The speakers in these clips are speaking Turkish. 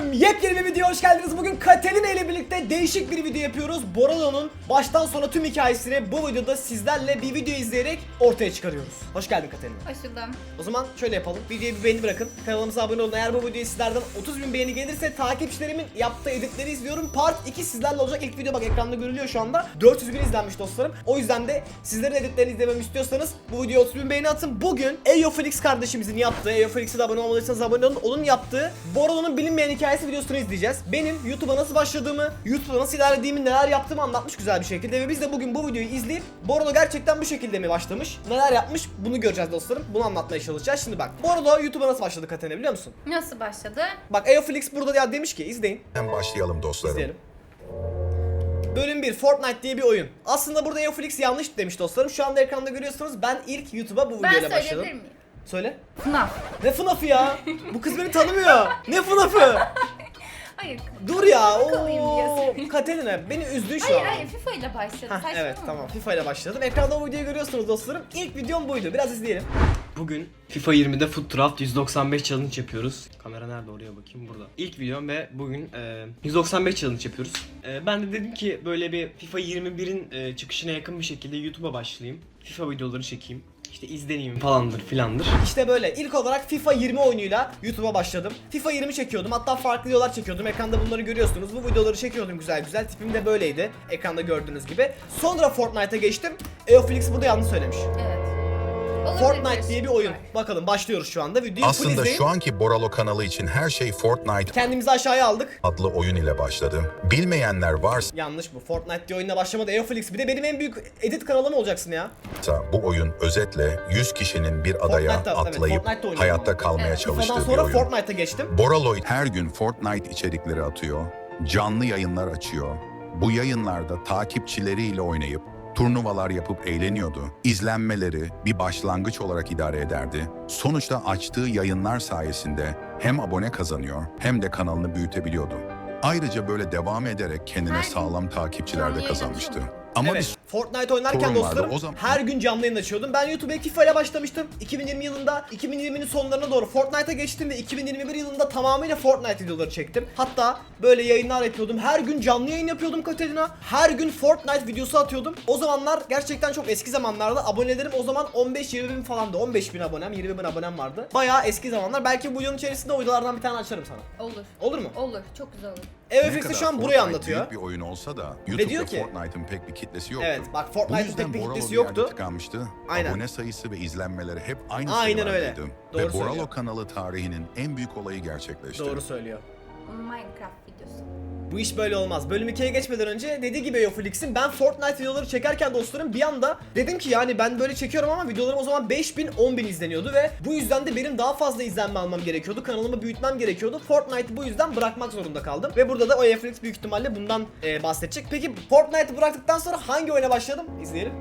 dostlarım yepyeni bir videoya hoş geldiniz. Bugün Katerina ile birlikte değişik bir video yapıyoruz. Boralo'nun baştan sona tüm hikayesini bu videoda sizlerle bir video izleyerek ortaya çıkarıyoruz. Hoş geldin Katerina. Hoş buldum. O zaman şöyle yapalım. Videoya bir beğeni bırakın. Kanalımıza abone olun. Eğer bu videoya sizlerden 30 bin beğeni gelirse takipçilerimin yaptığı editleri izliyorum. Part 2 sizlerle olacak. İlk video bak ekranda görülüyor şu anda. 400 bin izlenmiş dostlarım. O yüzden de sizlerin editlerini izlememi istiyorsanız bu videoya 30 bin beğeni atın. Bugün Eoflix kardeşimizin yaptığı, Eoflix'e de abone olmadıysanız abone olun. Onun yaptığı Borolo'nun bilinmeyen hikayesi videosunu izleyeceğiz. Benim YouTube'a nasıl başladığımı, YouTube'da nasıl ilerlediğimi, neler yaptığımı anlatmış güzel bir şekilde. Ve biz de bugün bu videoyu izleyip Borolo gerçekten bu şekilde mi başlamış, neler yapmış bunu göreceğiz dostlarım. Bunu anlatmaya çalışacağız. Şimdi bak Borolo YouTube'a nasıl başladı Katene biliyor musun? Nasıl başladı? Bak Eoflix burada ya demiş ki izleyin. Hemen başlayalım dostlarım. İzleyelim. Bölüm 1 Fortnite diye bir oyun. Aslında burada Eoflix yanlış demiş dostlarım. Şu anda ekranda görüyorsunuz. Ben ilk YouTube'a bu Ben videoyla söyleyebilir başladım. miyim? Söyle. FNAF. Ne FNAF'ı ya? Bu kız beni tanımıyor. Ne FNAF'ı? Hayır. Dur ya. Kalayım Oo, diyorsun. Katerina beni üzdün şu Hayır an. hayır FIFA ile başladı. Hah, Saçmalama. evet tamam FIFA ile başladım. Ekranda o videoyu görüyorsunuz dostlarım. İlk videom buydu. Biraz izleyelim. Bugün FIFA 20'de Foot Draft 195 challenge yapıyoruz. Kamera nerede oraya bakayım burada. İlk videom ve bugün e, 195 challenge yapıyoruz. E, ben de dedim ki böyle bir FIFA 21'in e, çıkışına yakın bir şekilde YouTube'a başlayayım. FIFA videoları çekeyim. İşte izleneyim falandır filandır. İşte böyle ilk olarak FIFA 20 oyunuyla YouTube'a başladım. FIFA 20 çekiyordum. Hatta farklı videolar çekiyordum. Ekranda bunları görüyorsunuz. Bu videoları çekiyordum güzel güzel. Tipim de böyleydi. Ekranda gördüğünüz gibi. Sonra Fortnite'a geçtim. Eoflix burada yanlış söylemiş. Evet. Fortnite diye bir oyun. Bakalım başlıyoruz şu anda. Videoyu full Aslında izleyin. şu anki Boralo kanalı için her şey Fortnite Kendimizi aşağıya aldık. adlı oyun ile başladı. Bilmeyenler varsa Yanlış bu. Fortnite diye oyunla başlamadı. Eoflix bir de benim en büyük edit kanalım olacaksın ya. bu oyun özetle 100 kişinin bir adaya Fortnite'da, evet, atlayıp Fortnite'da oynuyorum hayatta ama. kalmaya Evet, FIFA'dan çalıştığı bir sonra oyun. Fortnite'a geçtim. Boralo her gün Fortnite içerikleri atıyor, canlı yayınlar açıyor. Bu yayınlarda takipçileriyle oynayıp turnuvalar yapıp eğleniyordu. İzlenmeleri bir başlangıç olarak idare ederdi. Sonuçta açtığı yayınlar sayesinde hem abone kazanıyor hem de kanalını büyütebiliyordu. Ayrıca böyle devam ederek kendine sağlam takipçiler de kazanmıştı. Ama evet. Fortnite oynarken sorun vardı. dostlarım O zaman- her gün canlı yayın açıyordum. Ben YouTube'a ilk FIFA ile başlamıştım. 2020 yılında, 2020'nin sonlarına doğru Fortnite'a geçtim ve 2021 yılında tamamıyla Fortnite videoları çektim. Hatta böyle yayınlar yapıyordum. Her gün canlı yayın yapıyordum Katerina. Her gün Fortnite videosu atıyordum. O zamanlar gerçekten çok eski zamanlarda abonelerim o zaman 15-20 bin falandı. 15 bin abonem, 20 bin abonem vardı. Bayağı eski zamanlar. Belki bu yılın içerisinde o videolardan bir tane açarım sana. Olur. Olur mu? Olur. Çok güzel olur. Kadar şu an burayı Fortnite anlatıyor. büyük bir oyun olsa da diyor YouTube'da ki- Fortnite'ın pek bir kitlesi yoktu. Evet bak Bu Fortnite'ın yüzden pek bir Boralo kitlesi bir yerde yoktu. tıkanmıştı. Aynen. Abone sayısı ve izlenmeleri hep aynı Aynen öyle. Doğru Ve Boralo söylüyor. kanalı tarihinin en büyük olayı gerçekleşti. Doğru söylüyor. Minecraft videosu. Bu iş böyle olmaz. Bölüm 2'ye geçmeden önce dediği gibi Eoflix'in ben Fortnite videoları çekerken dostlarım bir anda dedim ki yani ben böyle çekiyorum ama videolarım o zaman 5000 10000 izleniyordu ve bu yüzden de benim daha fazla izlenme almam gerekiyordu. Kanalımı büyütmem gerekiyordu. Fortnite'ı bu yüzden bırakmak zorunda kaldım. Ve burada da o Eoflix büyük ihtimalle bundan e, bahsedecek. Peki Fortnite'ı bıraktıktan sonra hangi oyuna başladım? İzleyelim.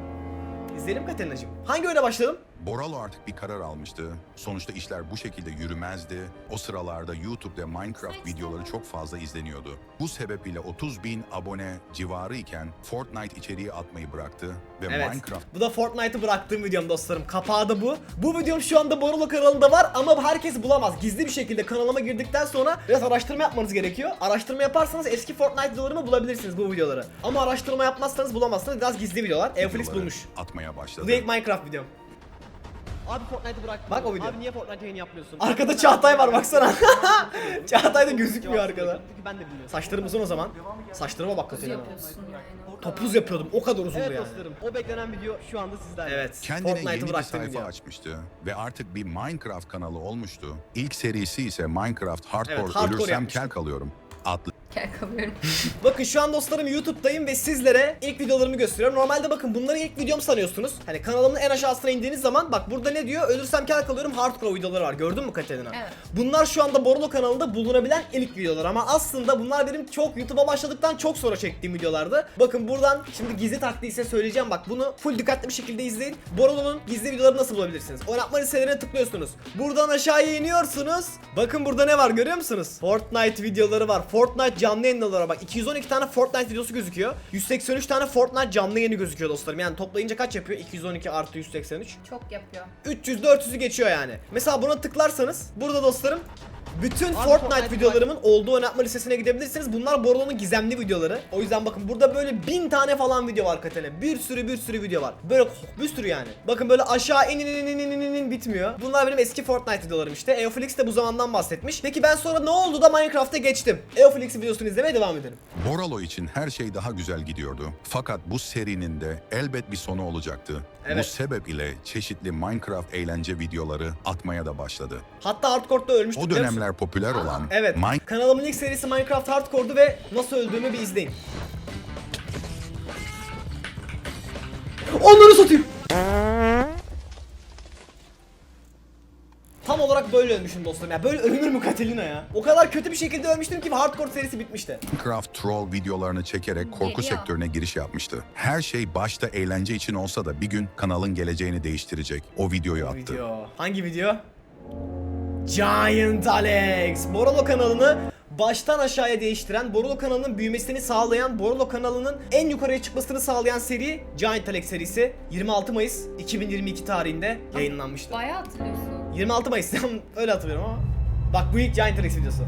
İzleyelim Katerina'cığım. Hangi oyuna başladım? Boralo artık bir karar almıştı. Sonuçta işler bu şekilde yürümezdi. O sıralarda YouTube'da Minecraft videoları çok fazla izleniyordu. Bu sebeple 30 bin abone civarı iken Fortnite içeriği atmayı bıraktı ve Evet. Minecraft Bu da Fortnite'ı bıraktığım videom dostlarım. Kapağı da bu. Bu videom şu anda Borolo kanalında var ama herkes bulamaz. Gizli bir şekilde kanalıma girdikten sonra biraz araştırma yapmanız gerekiyor. Araştırma yaparsanız eski Fortnite videolarımı bulabilirsiniz bu videoları. Ama araştırma yapmazsanız bulamazsınız. Biraz gizli videolar. Videoları bulmuş. atmaya başladı. Bu da ilk Minecraft videom. Abi Fortnite'ı bırak. Bak o video. Abi niye Fortnite yayını yapmıyorsun? Arkada Çağatay var baksana. Çağatay da gözükmüyor arkada. Ben de bilmiyorum. Saçlarım uzun o zaman. Saçlarıma bak Nasıl Katerina. yapıyorsun yani? Topuz yapıyordum. O kadar uzundu Evet yani. dostlarım, o beklenen video şu anda sizlerle. Evet. Kendine Fortnite'ı yeni bir bıraktığım sayfa video. açmıştı ve artık bir Minecraft kanalı olmuştu. İlk serisi ise Minecraft Hardcore, Evet, hardcore Ölürsem yapmıştı. Kel Kalıyorum adlı Gel kalıyorum. Bakın şu an dostlarım YouTube'dayım ve sizlere ilk videolarımı gösteriyorum. Normalde bakın bunları ilk videom sanıyorsunuz. Hani kanalımın en aşağısına indiğiniz zaman bak burada ne diyor? Ölürsem kel kalıyorum hardcore videoları var. Gördün mü Katerina? Evet. Bunlar şu anda Borolo kanalında bulunabilen ilk videolar ama aslında bunlar benim çok YouTube'a başladıktan çok sonra çektiğim videolardı. Bakın buradan şimdi gizli taktiği size söyleyeceğim bak bunu full dikkatli bir şekilde izleyin. Borolo'nun gizli videolarını nasıl bulabilirsiniz? Oynatma listelerine tıklıyorsunuz. Buradan aşağıya iniyorsunuz. Bakın burada ne var görüyor musunuz? Fortnite videoları var. Fortnite canlı yayınları var. Bak 212 tane Fortnite videosu gözüküyor. 183 tane Fortnite canlı yayını gözüküyor dostlarım. Yani toplayınca kaç yapıyor? 212 artı 183. Çok yapıyor. 300-400'ü geçiyor yani. Mesela buna tıklarsanız burada dostlarım Bütün Fortnite, Fortnite videolarımın olduğu oynatma listesine gidebilirsiniz. Bunlar Borolo'nun gizemli videoları. O yüzden bakın burada böyle bin tane falan video var Katene. Bir sürü bir sürü video var. Böyle bir sürü yani. Bakın böyle aşağı in in in in in in in bitmiyor. Bunlar benim eski Fortnite videolarım işte. Eoflix de bu zamandan bahsetmiş. Peki ben sonra ne oldu da Minecraft'a geçtim? Eoflix videosunu izlemeye devam edelim. Boralo için her şey daha güzel gidiyordu. Fakat bu serinin de elbet bir sonu olacaktı. Bu Evet. sebep ile çeşitli Minecraft eğlence videoları atmaya da başladı. Hatta Hardcore'da ölmüştük O biliyor dönemler popüler olan Evet. Minecraft Kanalımın ilk serisi Minecraft Hardcore'du ve nasıl öldüğümü bir izleyin. Onları satayım. Tam olarak böyle ölmüşüm dostlarım ya. Böyle ölünür mü Catalina ya? O kadar kötü bir şekilde ölmüştüm ki Hardcore serisi bitmişti. troll videolarını çekerek korku Geliyor. sektörüne giriş yapmıştı. Her şey başta eğlence için olsa da bir gün kanalın geleceğini değiştirecek. O videoyu attı. Video. Hangi video? Giant Alex. Borolo kanalını baştan aşağıya değiştiren, Borolo kanalının büyümesini sağlayan, Borolo kanalının en yukarıya çıkmasını sağlayan seri Giant Alex serisi 26 Mayıs 2022 tarihinde yayınlanmıştı. Bayağı hatırlıyorsun. 26 Mayıs öyle hatırlıyorum ama. Bak bu ilk Giant Alex videosu.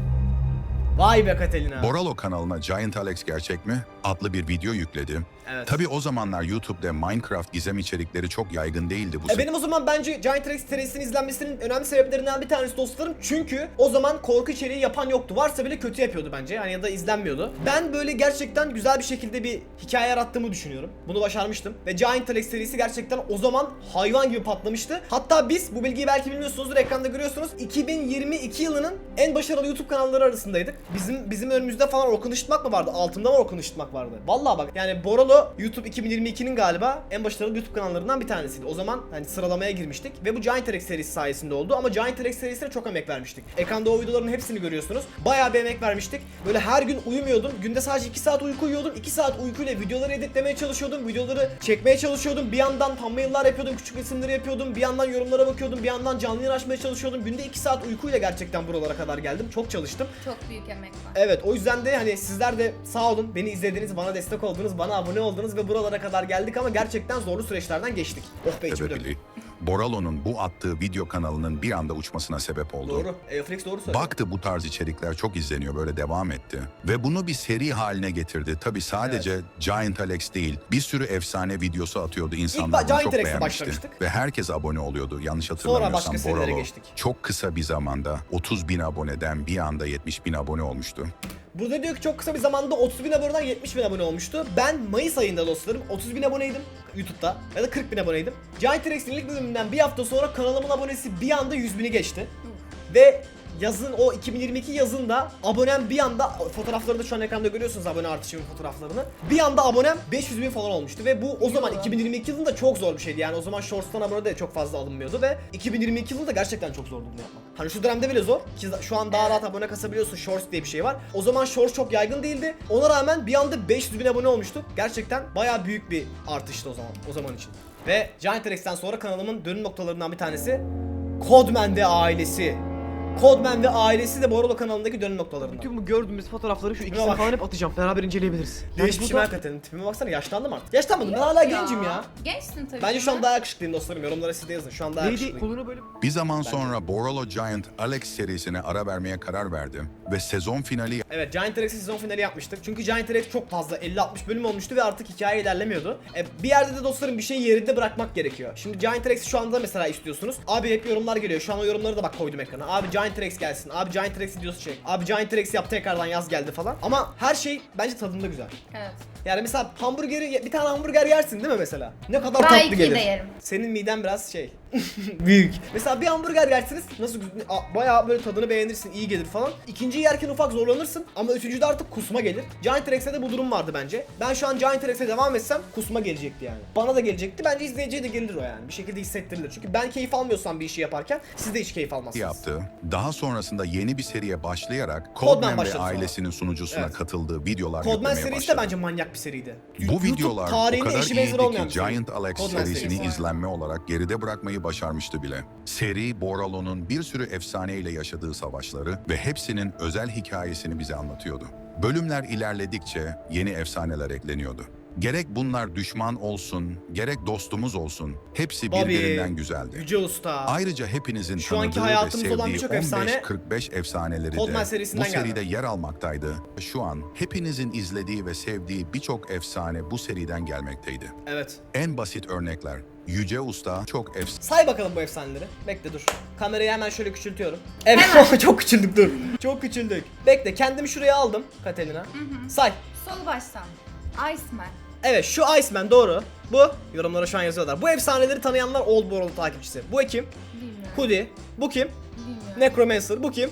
Vay be Catalina. Boralo kanalına Giant Alex Gerçek mi? adlı bir video yükledi. Evet. Tabi o zamanlar YouTube'da Minecraft gizem içerikleri çok yaygın değildi bu E benim o zaman bence Giant Rex serisinin izlenmesinin önemli sebeplerinden bir tanesi dostlarım. Çünkü o zaman korku içeriği yapan yoktu. Varsa bile kötü yapıyordu bence. Yani ya da izlenmiyordu. Ben böyle gerçekten güzel bir şekilde bir hikaye yarattığımı düşünüyorum. Bunu başarmıştım. Ve Giant Rex serisi gerçekten o zaman hayvan gibi patlamıştı. Hatta biz bu bilgiyi belki bilmiyorsunuzdur ekranda görüyorsunuz. 2022 yılının en başarılı YouTube kanalları arasındaydık. Bizim bizim önümüzde falan Orkun Işıtmak mı vardı? Altında mı Orkun Işıtmak vardı? Vallahi bak yani Borolo YouTube 2022'nin galiba en başarılı YouTube kanallarından bir tanesiydi. O zaman hani sıralamaya girmiştik ve bu Giant Rex serisi sayesinde oldu ama Giant Rex serisine çok emek vermiştik. Ekranda o videoların hepsini görüyorsunuz. Bayağı bir emek vermiştik. Böyle her gün uyumuyordum. Günde sadece 2 saat uyku uyuyordum. 2 saat uykuyla videoları editlemeye çalışıyordum. Videoları çekmeye çalışıyordum. Bir yandan thumbnail'lar yapıyordum. Küçük resimleri yapıyordum. Bir yandan yorumlara bakıyordum. Bir yandan canlı yayın açmaya çalışıyordum. Günde 2 saat uykuyla gerçekten buralara kadar geldim. Çok çalıştım. Çok büyük emek var. Evet o yüzden de hani sizler de sağ olun beni izlediniz, bana destek oldunuz, bana abone oldunuz ve buralara kadar geldik ama gerçekten zorlu süreçlerden geçtik. Oh be içim sebebiyle. Boralo'nun bu attığı video kanalının bir anda uçmasına sebep oldu. Doğru. Eoflex doğru söylüyor. Baktı bu tarz içerikler çok izleniyor böyle devam etti. Ve bunu bir seri haline getirdi. Tabi sadece Giant Alex değil bir sürü efsane videosu atıyordu. İnsanlar İlk bunu Giant çok Alex'le beğenmişti. başlamıştık. Ve herkes abone oluyordu. Yanlış hatırlamıyorsam başka serilere Boralo geçtik. çok kısa bir zamanda 30 bin aboneden bir anda 70 bin abone olmuştu. Burada diyor ki çok kısa bir zamanda 30 bin aboneden 70 bin abone olmuştu. Ben Mayıs ayında dostlarım 30 bin aboneydim YouTube'da ya da 40 bin aboneydim. Giant Rex'in ilk bölümünden bir hafta sonra kanalımın abonesi bir anda 100 bini geçti. Ve yazın o 2022 yazında abonem bir anda fotoğrafları da şu an ekranda görüyorsunuz abone artışımın fotoğraflarını. Bir anda abonem 500 bin falan olmuştu ve bu o zaman 2022 yılında çok zor bir şeydi yani o zaman Shorts'tan abone de çok fazla alınmıyordu ve 2022 yılında gerçekten çok zordu bunu yapmak. Hani şu dönemde bile zor ki şu an daha rahat abone kasabiliyorsun Shorts diye bir şey var. O zaman Shorts çok yaygın değildi. Ona rağmen bir anda 500 bin abone olmuştuk. Gerçekten bayağı büyük bir artıştı o zaman o zaman için. Ve Giant Rex'ten sonra kanalımın dönüm noktalarından bir tanesi Codman ve ailesi. Codman ve ailesi de Borolo kanalındaki dönüm noktalarından. Bütün bu gördüğümüz fotoğrafları şu bak. ikisini falan hep atacağım. Beraber inceleyebiliriz. Yani Değişmişim da- hakikaten. Tipime baksana yaşlandım artık. Yaşlanmadım ben hala gencim ya. Gençsin tabii. Bence şu an daha yakışıklıyım dostlarım. Yorumlara siz de yazın. Şu an daha Neydi yakışıklıyım. kolunu böyle Bir zaman sonra Boralo Giant Alex serisine ara vermeye karar verdi ve sezon finali Evet Giant Rex'in sezon finali yapmıştık. Çünkü Giant Rex çok fazla 50-60 bölüm olmuştu ve artık hikaye ilerlemiyordu. E, bir yerde de dostlarım bir şeyi yerinde bırakmak gerekiyor. Şimdi Giant Rex'i şu anda mesela istiyorsunuz. Abi hep yorumlar geliyor. Şu an o yorumları da bak koydum ekrana. Abi Giant Rex gelsin. Abi Giant Rex videosu çek. Abi Giant Rex yap tekrardan yaz geldi falan. Ama her şey bence tadında güzel. Evet. Yani mesela hamburgeri bir tane hamburger yersin değil mi mesela? Ne kadar Daha tatlı gelir. de yerim. Senin miden biraz şey büyük. Mesela bir hamburger yersiniz nasıl a- bayağı böyle tadını beğenirsin iyi gelir falan. İkinciyi yerken ufak zorlanırsın ama üçüncüde artık kusma gelir. Giant Rex'e de bu durum vardı bence. Ben şu an Giant Rex'e devam etsem kusma gelecekti yani. Bana da gelecekti. Bence izleyiciye de gelir o yani. Bir şekilde hissettirilir. Çünkü ben keyif almıyorsam bir işi yaparken siz de hiç keyif almazsınız. yaptı. Daha sonrasında yeni bir seriye başlayarak Codman Codman ve başladı sonra. ailesinin sunucusuna Evet. katıldığı videolar Codman yüklemeye serisi de başladı. bence manyak bir seriydi. Bu YouTube videolar o tarihinde kadar eşi benzeri iyiydi olmayan ki. Giant Alex Codman serisini serisi. izlenme olarak geride bırakmayı başarmıştı bile. Seri Boralo'nun bir sürü efsaneyle yaşadığı savaşları ve hepsinin özel hikayesini bize anlatıyordu. Bölümler ilerledikçe yeni efsaneler ekleniyordu. Gerek bunlar düşman olsun, gerek dostumuz olsun, hepsi birbirinden güzeldi. Yüce Usta. Ayrıca hepinizin Şu anki tanıdığı ve hayatımızda olan sevdiği birçok efsane 15-45 efsaneleri Coldman de serisinden bu seride geldi. yer almaktaydı. Şu an hepinizin izlediği ve sevdiği birçok efsane bu seriden gelmekteydi. Evet. En basit örnekler. Yüce Usta çok efsane. Say bakalım bu efsaneleri. Bekle dur. Kamerayı hemen şöyle küçültüyorum. Evet çok küçüldük dur. Çok küçüldük. Bekle kendimi şuraya aldım Katerina. Say. Sol baştan. Iceman. Evet şu Iceman doğru. Bu yorumlara şu an yazıyorlar. Bu efsaneleri tanıyanlar Old World takipçisi. Bu kim? Bilmiyorum. Hoodie. Bu kim? Bilmiyorum. Necromancer. Bu kim?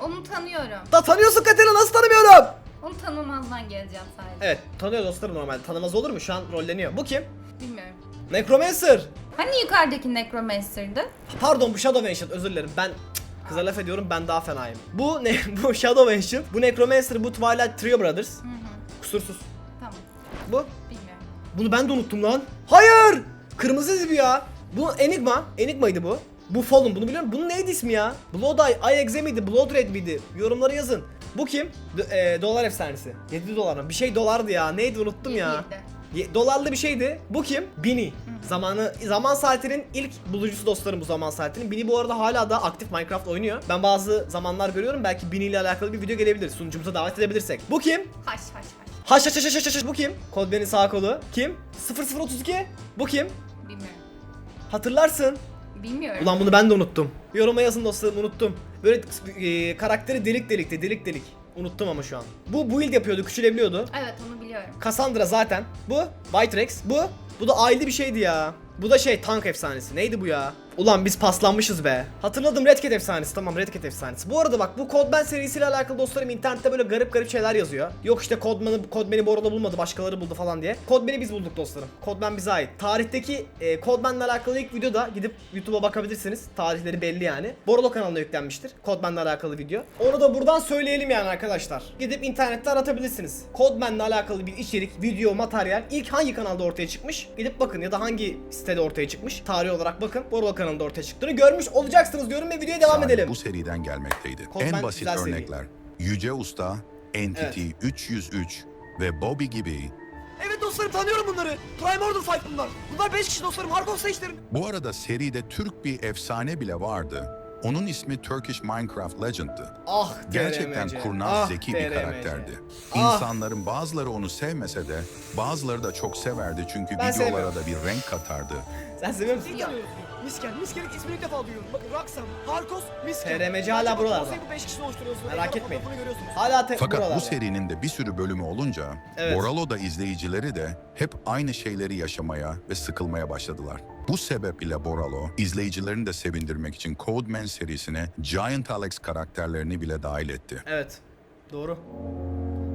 Onu tanıyorum. Da tanıyorsun Katerina nasıl tanımıyorum? Onu tanımazdan geleceğim sadece. Evet tanıyor dostlarım normalde. Tanımaz olur mu? Şu an rolleniyor. Bu kim? Bilmiyorum. Necromancer. Hani yukarıdaki Necromancer'dı? Pardon bu Shadow Ancient özür dilerim. Ben kıza laf ediyorum ben daha fenayım. Bu ne? Bu Shadow Ancient. Bu Necromancer. Bu Twilight Trio Brothers. Hı hı. Kusursuz. Tamam. Bu. Bunu ben de unuttum lan. Hayır! Kırmızı bu ya. Bu Enigma. Enigma'ydı bu. Bu Fallen bunu biliyorum. Bunun neydi ismi ya? Blood Eye, Eye Exe miydi? Blood Red miydi? Yorumlara yazın. Bu kim? D- e, dolar efsanesi. 7 dolar mı? Bir şey dolardı ya. Neydi unuttum ya. Ye- dolarlı bir şeydi. Bu kim? Bini. Zamanı zaman saatinin ilk bulucusu dostlarım bu zaman saatinin. Bini bu arada hala da aktif Minecraft oynuyor. Ben bazı zamanlar görüyorum. Belki Bini ile alakalı bir video gelebilir. Sunucumuza davet edebilirsek. Bu kim? Haş haş haş. Haş haş haş haş haş haş. Bu kim? Kodben'in sağ kolu. Kim? 0032. Bu kim? Bilmiyorum. Hatırlarsın. Bilmiyorum. Ulan bunu ben de unuttum. Yoruma yazın dostlarım unuttum. Böyle e, karakteri delik delikti delik delik. Unuttum ama şu an. Bu build yapıyordu, küçülebiliyordu. Evet onu biliyorum. Cassandra zaten. Bu White Bu. Bu da aile bir şeydi ya. Bu da şey tank efsanesi. Neydi bu ya? Ulan biz paslanmışız be. Hatırladım Red Cat efsanesi. Tamam Red Cat efsanesi. Bu arada bak bu Codman serisiyle alakalı dostlarım internette böyle garip garip şeyler yazıyor. Yok işte Codman'ı Codman'i bu arada bulmadı başkaları buldu falan diye. Codman'i biz bulduk dostlarım. Codman bize ait. Tarihteki e, Codman'la alakalı ilk videoda gidip YouTube'a bakabilirsiniz. Tarihleri belli yani. Borolo kanalına yüklenmiştir. Codman'la alakalı video. Onu da buradan söyleyelim yani arkadaşlar. Gidip internette aratabilirsiniz. Codman'la alakalı bir içerik, video, materyal ilk hangi kanalda ortaya çıkmış? Gidip bakın ya da hangi sitede ortaya çıkmış? Tarih olarak bakın. Borolo kanalında ortaya çıktığını görmüş olacaksınız diyorum ve videoya devam edelim. bu seriden gelmekteydi. Coleman en basit güzel seri. örnekler. Yüce Usta, Entity 303 ve Bobby gibi Evet dostlarım tanıyorum bunları. Prime Order Fight bunlar. Bunlar 5 kişi dostlarım. Hardcore Sage'lerin. Bu arada seride Türk bir efsane bile vardı. Onun ismi Turkish Minecraft Legend'dı. Ah Gerçekten DRMC. kurnaz, Ah zeki DRMC. bir karakterdi. Ah. İnsanların bazıları onu sevmese de bazıları da çok severdi çünkü Ben videolara sevmiyorum. da bir renk katardı. Sen seviyor musun? Miskel. Miskel'in ismini ilk defa duyuyorum. Bakın Roxanne, Harkos, Miskel. TRMC hala buralarda. Konsey bu 5 kişinin oluşturuyorsunuz. Merak Ekran etmeyin. fotoğrafını görüyorsunuz. Hala te Fakat buralarda. bu serinin de bir sürü bölümü olunca Evet. Boralo'da izleyicileri de hep aynı şeyleri yaşamaya ve sıkılmaya başladılar. Bu sebep ile Boralo, izleyicilerini de sevindirmek için Codeman serisine Giant Alex karakterlerini bile dahil etti. Evet. Doğru.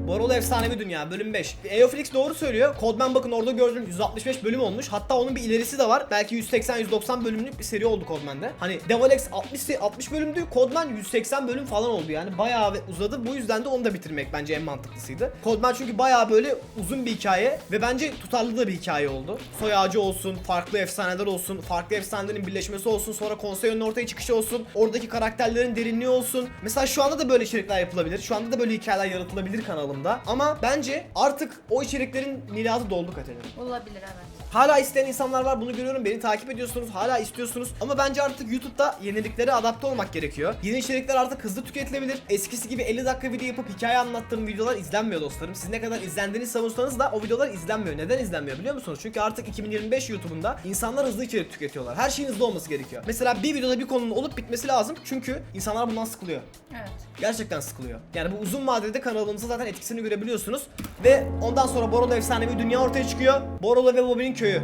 Borolo Efsanevi Dünya bölüm 5. Eoflix doğru söylüyor. Codman bakın orada gördüğüm 165 bölüm olmuş. Hatta onun bir ilerisi de var. Belki 180-190 bölümlük bir seri oldu Codman'de. Hani Devil X 60, se- 60 bölümdü. Codman 180 bölüm falan oldu yani. Bayağı uzadı. Bu yüzden de onu da bitirmek bence en mantıklısıydı. Codman çünkü bayağı böyle uzun bir hikaye ve bence tutarlı da bir hikaye oldu. Soy ağacı olsun, farklı efsaneler olsun, farklı efsanelerin birleşmesi olsun, sonra konseyonun ortaya çıkışı olsun, oradaki karakterlerin derinliği olsun. Mesela şu anda da böyle içerikler yapılabilir. Şu anda da böyle hikayeler yaratılabilir kanalımda. Ama bence artık o içeriklerin miladı doldu Katerina. Olabilir evet. Hala isteyen insanlar var bunu görüyorum beni takip ediyorsunuz hala istiyorsunuz ama bence artık YouTube'da yeniliklere adapte olmak gerekiyor. Yeni içerikler artık hızlı tüketilebilir. Eskisi gibi 50 dakika video yapıp hikaye anlattığım videolar izlenmiyor dostlarım. Siz ne kadar izlendiğini savunsanız da o videolar izlenmiyor. Neden izlenmiyor biliyor musunuz? Çünkü artık 2025 YouTube'unda insanlar hızlı içerik tüketiyorlar. Her şeyin hızlı olması gerekiyor. Mesela bir videoda bir konunun olup bitmesi lazım çünkü insanlar bundan sıkılıyor. Evet. Gerçekten sıkılıyor. Yani bu uzun vadede kanalımızda zaten etkisini görebiliyorsunuz. Ve ondan sonra Borolo efsanevi dünya ortaya çıkıyor. Borolo ve Bobby'nin köyü.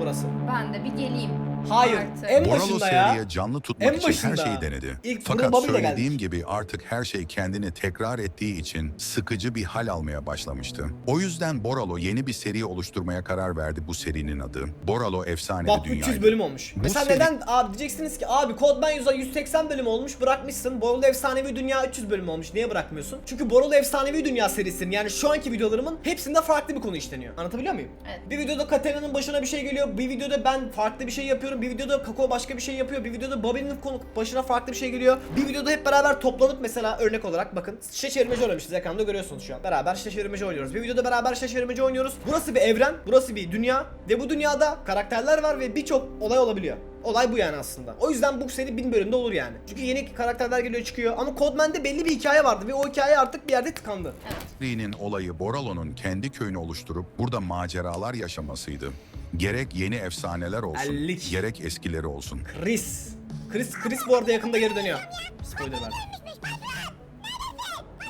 Burası. Ben de bir geleyim. Hayır. Artık. En Boralo başında ya. seriye canlı tutmak En için her başında. şeyi denedi. İlk Fakat Bruno söylediğim gibi artık her şey kendini tekrar ettiği için sıkıcı bir hal almaya başlamıştı. O yüzden Boralo yeni bir seri oluşturmaya karar verdi bu serinin adı. Boralo Efsanevi Bak Dünyaydı. 300 bölüm olmuş. Bu Mesela seri- neden abi diyeceksiniz ki abi Codman 100'a 180 bölüm olmuş bırakmışsın. Borolo Efsanevi Dünya 300 bölüm olmuş. Niye bırakmıyorsun? Çünkü Borolo Efsanevi Dünya serisinin yani şu anki videolarımın hepsinde farklı bir konu işleniyor. Anlatabiliyor muyum? Evet. Bir videoda Katarina'nın başına bir şey geliyor. Bir videoda ben farklı bir şey yapıyorum. Yapıyorum. Bir videoda Kako başka bir şey yapıyor. Bir videoda Bobby'nin başına farklı bir şey geliyor. Bir videoda hep beraber toplanıp mesela örnek olarak bakın şişe çevirmeci oynamışız ekranda görüyorsunuz şu an. Beraber şişe çevirmeci oynuyoruz. Bir videoda beraber şişe çevirmeci oynuyoruz. Burası bir evren, burası bir dünya ve bu dünyada karakterler var ve birçok olay olabiliyor. Olay bu yani aslında. O yüzden bu seri bin bölümde olur yani. Çünkü yeni karakterler geliyor çıkıyor ama Codman'de belli bir hikaye vardı ve o hikaye artık bir yerde tıkandı. Lee'nin olayı Boralo'nun kendi köyünü oluşturup burada maceralar yaşamasıydı. Gerek yeni efsaneler olsun, Ellik. gerek eskileri olsun. Chris. Chris Chris bu arada yakında geri dönüyor. Spoiler verdim.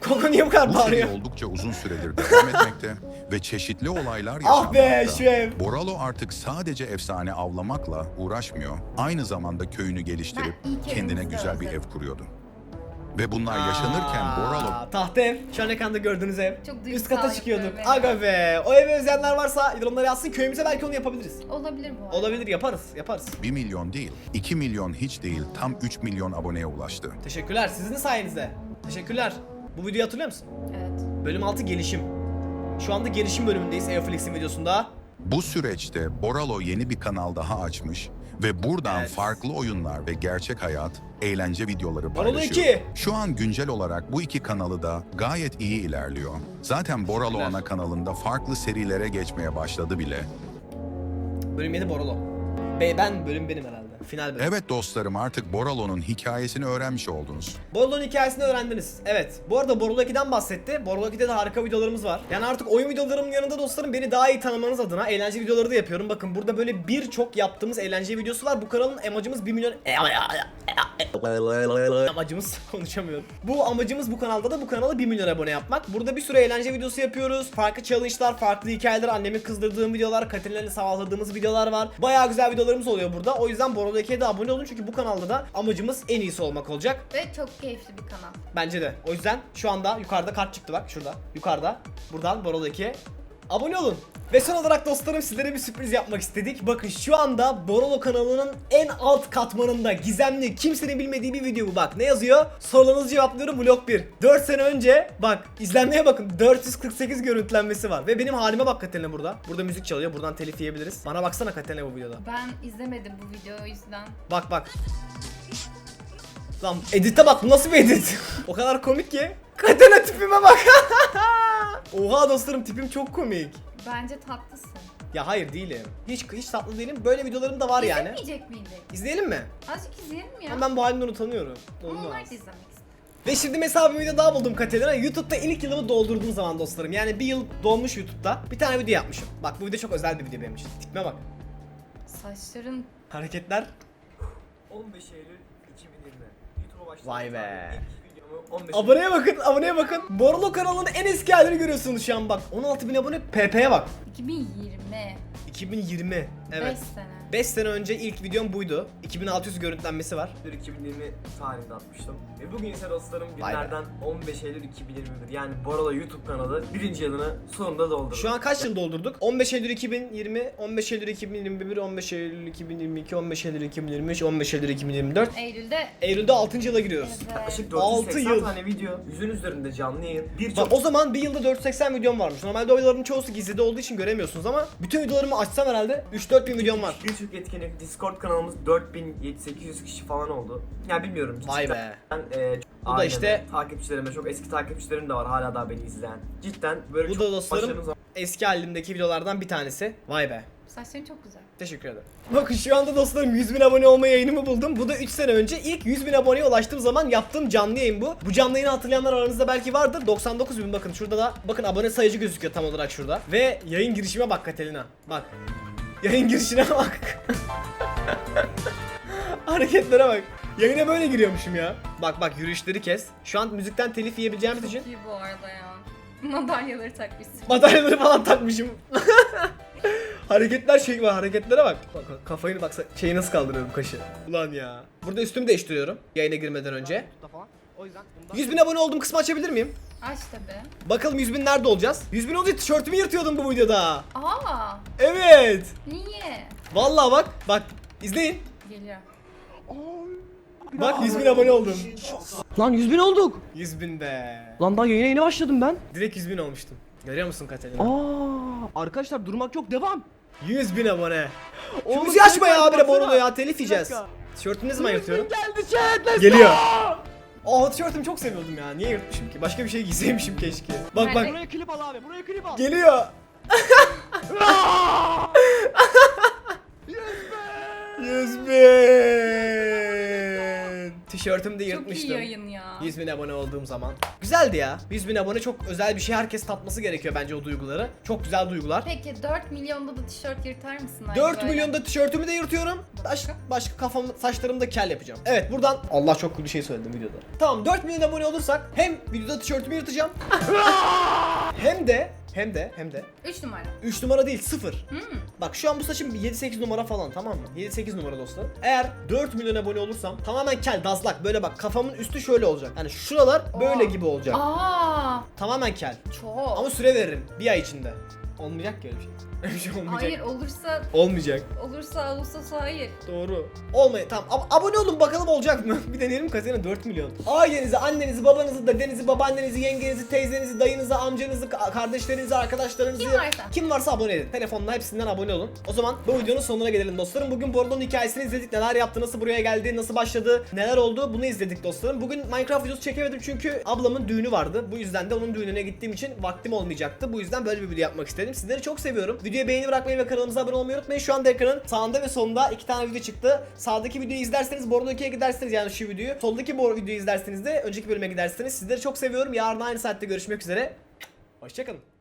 Koko niye bu kadar Bu seri bağırıyor? oldukça uzun süredir devam etmekte ve çeşitli olaylar Ah be, yaşanmakta. şu ev. Boralo artık sadece efsane avlamakla uğraşmıyor. Aynı zamanda köyünü geliştirip kendine güzel bir ev kuruyordu. Ve bunlar yaşanırken Boralo Aa, Tahta ev. Şu an ekranda gördüğünüz ev. Çok Üst kata çıkıyorduk. yapıyorum Aga be. O evi özleyenler varsa yorumlara yazsın. Köyümüze belki onu yapabiliriz. Olabilir bu arada. Olabilir yaparız. Yaparız. 1 milyon değil, 2 milyon hiç değil tam 3 milyon aboneye ulaştı. Teşekkürler. Sizin sayenizde. Teşekkürler. Bu videoyu hatırlıyor musun? Evet. Bölüm 6 gelişim. Şu anda gelişim bölümündeyiz Eoflix'in videosunda. Bu süreçte Boralo yeni bir kanal daha açmış ve buradan Evet. farklı oyunlar ve gerçek hayat, eğlence videoları Boralo paylaşıyor. 2. Şu an güncel olarak bu iki kanalı da gayet iyi ilerliyor. Zaten Boralo ana kanalında farklı serilere geçmeye başladı bile. Bölüm 7 Borolo. Be ben bölüm benim herhalde. Final bölüm. Evet dostlarım artık Boralo'nun hikayesini öğrenmiş oldunuz. Borolo'nun hikayesini öğrendiniz. Evet. Bu arada Borolo 2'den bahsetti. Borolo 2'de de harika videolarımız var. Yani artık oyun videolarımın yanında dostlarım beni daha iyi tanımanız adına eğlence videoları da yapıyorum. Bakın burada böyle birçok yaptığımız eğlence videosu var. Bu kanalın amacımız 1 milyon... amacımız konuşamıyorum. Bu amacımız bu kanalda da bu kanala 1 milyon abone yapmak. Burada bir sürü eğlence videosu yapıyoruz. Farklı challenge'lar, farklı hikayeler, annemi kızdırdığım videolar, Katerina'yla savahladığımız videolar var. Bayağı güzel videolarımız oluyor burada. O yüzden Borolo 2'ye de abone olun çünkü bu kanalda da amacımız en iyisi olmak olacak. Ve çok keyifli bir kanal. Bence de. O yüzden şu anda yukarıda kart çıktı bak şurada. Yukarıda. Buradan Borolo'daki abone olun. Ve son olarak dostlarım sizlere bir sürpriz yapmak istedik. Bakın şu anda Borolo kanalının en alt katmanında gizemli kimsenin bilmediği bir video bu bak. Ne yazıyor? Sorularınızı cevaplıyorum vlog 1. 4 sene önce bak izlenmeye bakın 448 görüntülenmesi var. Ve benim halime bak Katerina burada. Burada müzik çalıyor. Buradan telif yiyebiliriz. Bana baksana Katerina bu videoda. Ben izlemedim bu videoyu o yüzden. Bak bak. Lan edite bak bu nasıl bir edit? o kadar komik ki. Katana tipime bak. Oha dostlarım tipim çok komik. Bence tatlısın. Ya hayır değilim. Hiç hiç tatlı değilim. Böyle videolarım da var yani. İzlemeyecek miydik? İzleyelim mi? Azıcık izleyelim ya. Ama ben bu halimden utanıyorum. Ama Olmaz. onlar da izlemek. Ve şimdi mesela bir video daha buldum Katerina. YouTube'da ilk yılımı doldurduğum zaman dostlarım. Yani bir yıl dolmuş YouTube'da. Bir tane video yapmışım. Bak bu video çok özel bir video benim için. Tipime bak. Saçların Hareketler. 15 Eylül 2020. YouTube'a başladım. Vay be. İlk videomu 15 Aboneye bakın, aboneye bakın. Borlo kanalının en eski halini görüyorsunuz şu an bak. 16.000 abone PP'ye bak. 2020. 2020. Evet. 5 sene. 5 sene önce ilk videom buydu. 2600 görüntülenmesi var. Eylül 2020 tarihinde atmıştım. Ve bugün ise dostlarım Vay be. günlerden 15 Eylül 2021. Yani Borala YouTube kanalı birinci yılını sonunda doldurdu. Şu an kaç yıl doldurduk? 15 Eylül 2020, 15 Eylül 2021, 15 Eylül 2022, 15 Eylül 2023, 15 Eylül 2024. Eylül'de Eylül'de 6. yıla giriyoruz. evet. Yaklaşık Altı 480 yıl. tane video, yüzün üzerinde canlı yayın, Bak birçok o zaman bir yılda 480 videom varmış. Normalde o videoların çoğusu gizlide olduğu için göremiyorsunuz ama bütün videolarımı açsam herhalde 3-4 bin videom var. Birçok etkinlik, Discord kanalımız 4800 kişi falan oldu. Ya bilmiyorum. Vay cidden be. Ben, e, Bu da işte- takipçilerime, çok eski takipçilerim de var hala daha beni izleyen. Cidden böyle Bu çok da dostlarım eski halimdeki videolardan bir tanesi. Vay be. saçların çok güzel. Teşekkür ederim. Bakın şu anda dostlarım 100 bin abone olma yayınımı buldum. Bu da 3 sene önce ilk 100 bin aboneye ulaştığım zaman yaptığım canlı yayın bu. Bu canlı yayını hatırlayanlar aranızda belki vardır. 99 bin bakın şurada da bakın abone sayıcı gözüküyor tam olarak şurada. Ve yayın girişime bak Katelina. Bak. Yayın girişine bak. Hareketlere bak. Yayına böyle giriyormuşum ya. Bak bak yürüyüşleri kes. Şu an müzikten telif yiyebileceğimiz için Çok iyi bu arada ya. Madalyaları takmışsın. madalyaları falan takmışım. Hareketler şey var hareketlere bak. Bak bak, kafayı baksa şeyi nasıl kaldırıyorum kaşı. Ulan ya. Burada üstümü değiştiriyorum yayına girmeden önce. 100 bin abone olduğum kısmı açabilir miyim? Aç tabi. Bakalım 100 bin nerede olacağız? 100 bin olunca tişörtümü yırtıyordum bu videoda. Aa, Evet. niye? Vallahi bak bak izleyin. Geliyor. Bak 100 bin abone oldum. Lan 100 bin olduk. 100 bin be. Lan daha yayına yeni başladım ben. Direkt 100 bin olmuştum. Görüyor musun Katalina? Aa, arkadaşlar durmak yok devam. 100 bin abone. Şu müziği açma ya abire Borolo ya telif yiyeceğiz. dakika. Tişörtümü ne zaman yırtıyorum? Geldi chat Geliyor. Aa tişörtümü çok seviyordum ya. Niye yırtmışım ki? Başka bir şey giyseymişim keşke. Bak bak. Buraya klip al abi buraya klip al. Geliyor. Yes be! 100 bin. Tişörtümü de Çok iyi yırtmıştım. yayın ya. 100 bin abone olduğum zaman. Güzeldi ya. 100 bin abone çok özel bir şey. Herkes tatması gerekiyor bence o duyguları. Çok güzel duygular. Peki 4 milyonda da tişört yırtar mısın? Aynı 4 böyle? milyonda tişörtümü de yırtıyorum. Başka, başka kafamı, saçlarımı da kel yapacağım. Evet buradan Allah çok kötü şey söyledim videoda. Tamam 4 milyon abone olursak hem videoda tişörtümü yırtacağım. hem de hem de hem de 3 numara. 3 numara değil 0. Hmm. Bak şu an bu saçım 7-8 numara falan tamam mı? 7-8 numara dostlarım. Eğer 4 milyon abone olursam tamamen kel dazlak böyle bak kafamın üstü şöyle olacak. Yani şuralar böyle Aa. gibi olacak. Aa, Tamamen kel. çok. Ama süre veririm bir ay içinde. Olmayacak ki öyle bir şey. Öyle bir şey olmayacak. Hayır olursa Olmayacak. olursa olursa hayır. Doğru. Olmayı tamam. Ab- abone olun bakalım olacak mı? bir deneyelim kazanın 4 milyon. Ailenizi, annenizi, babanızı, dedenizi, babaannenizi, yengenizi, teyzenizi, dayınızı, amcanızı, ka- kardeşlerinizi, arkadaşlarınızı Kim varsa. kim varsa abone edin. Telefonla hepsinden abone olun. O zaman bu videonun sonuna gelelim dostlarım. Bugün Borlo'nun hikayesini izledik. Neler yaptı, nasıl buraya geldi, nasıl başladı, neler oldu bunu izledik dostlarım. Bugün Minecraft videosu çekemedim çünkü ablamın düğünü vardı. Bu yüzden de onun düğününe gittiğim için vaktim olmayacaktı. Bu yüzden böyle bir video yapmak istedim. Sizleri çok seviyorum. Videoya beğeni bırakmayı ve kanalımıza abone olmayı unutmayın. Şu anda ekranın sağında ve solunda iki tane video çıktı. Sağdaki videoyu izlerseniz Borlo 2'ye gidersiniz yani şu videoyu. Soldaki bu videoyu izlerseniz de önceki bölüme gidersiniz. Sizleri çok seviyorum. Yarın aynı saatte görüşmek üzere. Hoşçakalın.